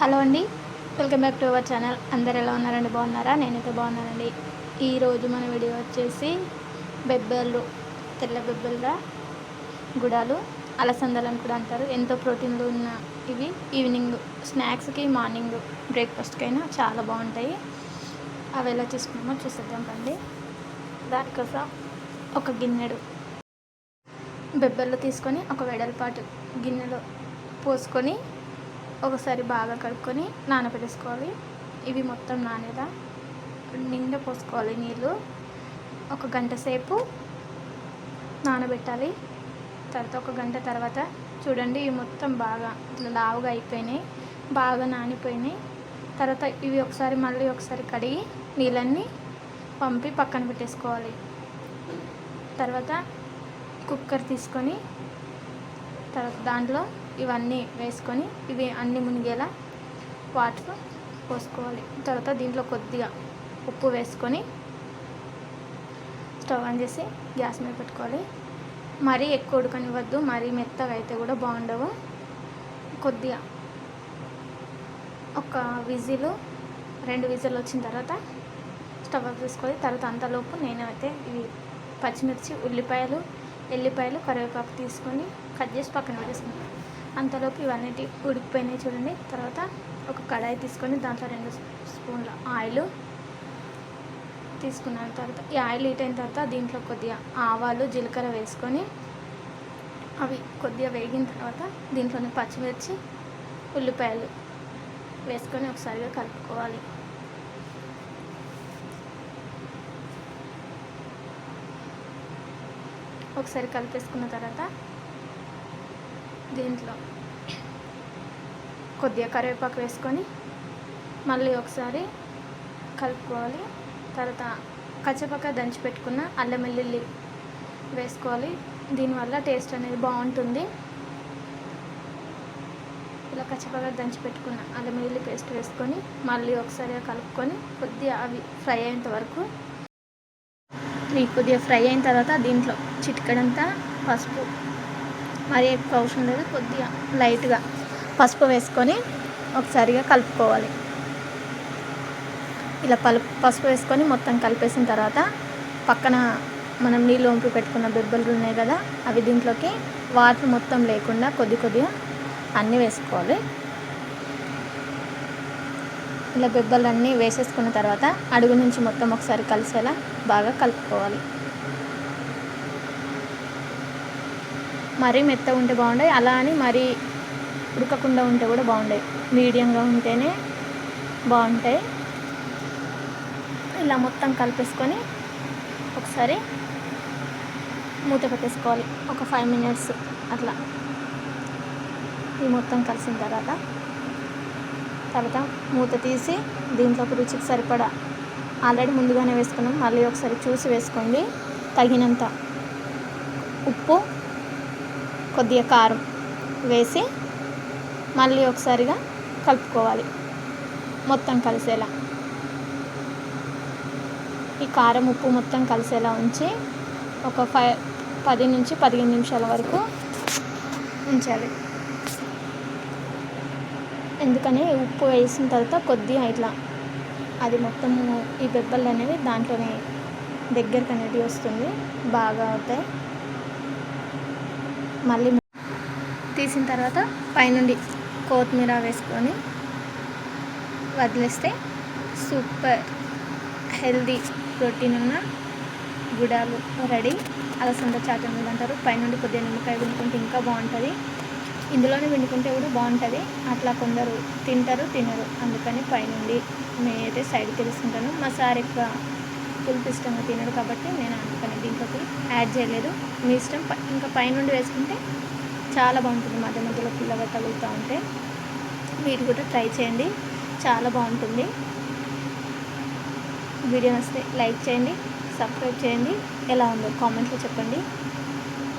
Hello అండి. Welcome back to our channel. అందరు ఎలా ఉన్నారండి? బాగున్నారా? నేనైతే బాగున్నానండి. ఈరోజు మన వీడియో వచ్చేసి బెబ్బర్లు తెల్ల బెబ్బర్ల గుడాలు అలసందలు అని కూడా అంటారు. ఎంతో ప్రోటీన్లు ఉన్న ఇవి. ఈవినింగ్ స్నాక్స్కి మార్నింగ్ బ్రేక్ఫాస్ట్కి అయినా చాలా బాగుంటాయి. అవి ఎలా చేసుకున్నామో చూసేద్దాం రండి. దానికోసం ఒక గిన్నెడు బెబ్బర్లు తీసుకొని ఒక వెడల్పాటు గిన్నెలో పోసుకొని ఒకసారి బాగా కడుక్కొని నానబెట్టేసుకోవాలి. ఇవి మొత్తం నానేదా నిండా పోసుకోవాలి నీళ్ళు. ఒక గంట సేపు నానబెట్టాలి. తర్వాత ఒక గంట తర్వాత చూడండి ఇవి మొత్తం బాగా ఇట్లా లావుగా అయిపోయినాయి బాగా నానిపోయినాయి. తర్వాత ఇవి ఒకసారి మళ్ళీ ఒకసారి కడిగి నీళ్ళన్నీ పంపి పక్కన పెట్టేసుకోవాలి. తర్వాత కుక్కర్ తీసుకొని తర్వాత దాంట్లో ఇవన్నీ వేసుకొని ఇవి అన్నీ మునిగేలా వాటర్ పోసుకోవాలి. తర్వాత దీంట్లో కొద్దిగా ఉప్పు వేసుకొని స్టవ్ ఆన్ చేసి గ్యాస్ మీద పెట్టుకోవాలి. మరీ ఎక్కువ ఉడకనివ్వద్దు మరీ మెత్తగా అయితే కూడా బాగుండవు. కొద్దిగా ఒక విజిల్ రెండు విజిల్ వచ్చిన తర్వాత స్టవ్ ఆఫ్ చేసుకోవాలి తర్వాత అంతలోపు నేను అయితే ఇవి పచ్చిమిర్చి ఉల్లిపాయలు ఎల్లిపాయలు కరివేపాకు తీసుకొని కట్ చేసి పక్కన పెట్టేసుకున్నాను అంతలోపు ఇవన్నీ ఉడికిపోయినాయి చూడండి. తర్వాత ఒక కడాయి తీసుకొని దాంట్లో రెండు స్పూన్ల ఆయిల్ తీసుకున్నాను. తర్వాత ఈ ఆయిల్ హీట్ అయిన తర్వాత దీంట్లో కొద్దిగా ఆవాలు జీలకర్ర వేసుకొని అవి కొద్దిగా వేగిన తర్వాత దీంట్లోనే పచ్చిమిర్చి ఉల్లిపాయలు వేసుకొని ఒకసారిగా కలుపుకోవాలి. ఒకసారి కలిపేసుకున్న తర్వాత దీంట్లో. కొద్దిగా కరివేపాకు వేసుకొని మళ్ళీ ఒకసారి కలుపుకోవాలి. తర్వాత కచ్చపక్క దంచి పెట్టుకున్న అల్లం వెల్లుల్లి వేసుకోవాలి. దీనివల్ల టేస్ట్ అనేది బాగుంటుంది. ఇలా కచ్చపక్క దంచి పెట్టుకున్న అల్లం వెల్లుల్లి పేస్ట్ వేసుకొని మళ్ళీ ఒకసారి కలుపుకొని కొద్దిగా అవి ఫ్రై అయ్యేంత వరకు కొద్దిగా ఫ్రై అయిన తర్వాత దీంట్లో చిటికడంతా పసుపు మరి ఎక్కువ అవసరం లేదు కొద్దిగా లైట్గా పసుపు వేసుకొని ఒకసారిగా కలుపుకోవాలి. ఇలా పలు పసుపు వేసుకొని మొత్తం కలిపేసిన తర్వాత పక్కన మనం నీళ్ళు వంపి పెట్టుకున్న బెబ్బలు ఉన్నాయి కదా అవి దీంట్లోకి వాటర్ మొత్తం లేకుండా కొద్ది కొద్దిగా అన్నీ వేసుకోవాలి. ఇలా బెబ్బలన్నీ వేసేసుకున్న తర్వాత అడుగు నుంచి మొత్తం ఒకసారి కలిసేలా బాగా కలుపుకోవాలి. మరీ మెత్తగా ఉంటే బాగుంటాయి అలా అని మరీ ఉడకకుండా ఉంటే కూడా బాగుంటాయి మీడియంగా ఉంటేనే బాగుంటాయి. ఇలా మొత్తం కలిపేసుకొని ఒకసారి మూత పెట్టేసుకోవాలి. ఒక ఫైవ్ మినిట్స్ అట్లా. ఈ మొత్తం కలిసిన తర్వాత తర్వాత మూత తీసి దీంట్లో ఒక రుచికి సరిపడా ఆల్రెడీ ముందుగానే వేసుకున్నాం. మళ్ళీ ఒకసారి చూసి వేసుకోండి. తగినంత ఉప్పు కొద్దిగా కారం వేసి మళ్ళీ ఒకసారిగా కలుపుకోవాలి మొత్తం కలిసేలా. ఈ కారం ఉప్పు మొత్తం కలిసేలా ఉంచి ఒక ఫైవ్ పది నుంచి పదిహేను నిమిషాల వరకు ఉంచాలి. ఎందుకని ఉప్పు వేసిన తర్వాత కొద్దిగా ఇట్లా అది మొత్తం ఈ బెబ్బలు అనేవి దాంట్లోనే దగ్గరికి అనేది వస్తుంది బాగా అవుతాయి. మళ్ళీ తీసిన తర్వాత పైనుండి కొత్తిమీర వేసుకొని వదిలేస్తే సూపర్ హెల్దీ ప్రోటీన్ ఉన్న గుడాలు రెడీ. అలసంద చాటన్ అంటారు. పైనుండి కొద్దిగా నిమ్మకాయ వినుకుంటే ఇంకా బాగుంటుంది. ఇందులోనే వినుకుంటే కూడా బాగుంటుంది. అట్లా కొందరు తింటారు తినరు. అందుకని పైనుండి నేనైతే సైడ్ తీసుకుంటాను. మా సార్ ఎక్కువ పులుపు ఇష్టంగా తినడు కాబట్టి నేను అందుకని దీంట్లోకి యాడ్ చేయలేదు. మీ ఇష్టం ఇంకా పైనుండి వేసుకుంటే చాలా బాగుంటుంది. మధ్య మధ్యలో పుల్లగా తగులుతూ ఉంటే మీరు కూడా ట్రై చేయండి. చాలా బాగుంటుంది. వీడియో నచ్చితే లైక్ చేయండి సబ్స్క్రైబ్ చేయండి. ఎలా ఉందో కామెంట్లో చెప్పండి.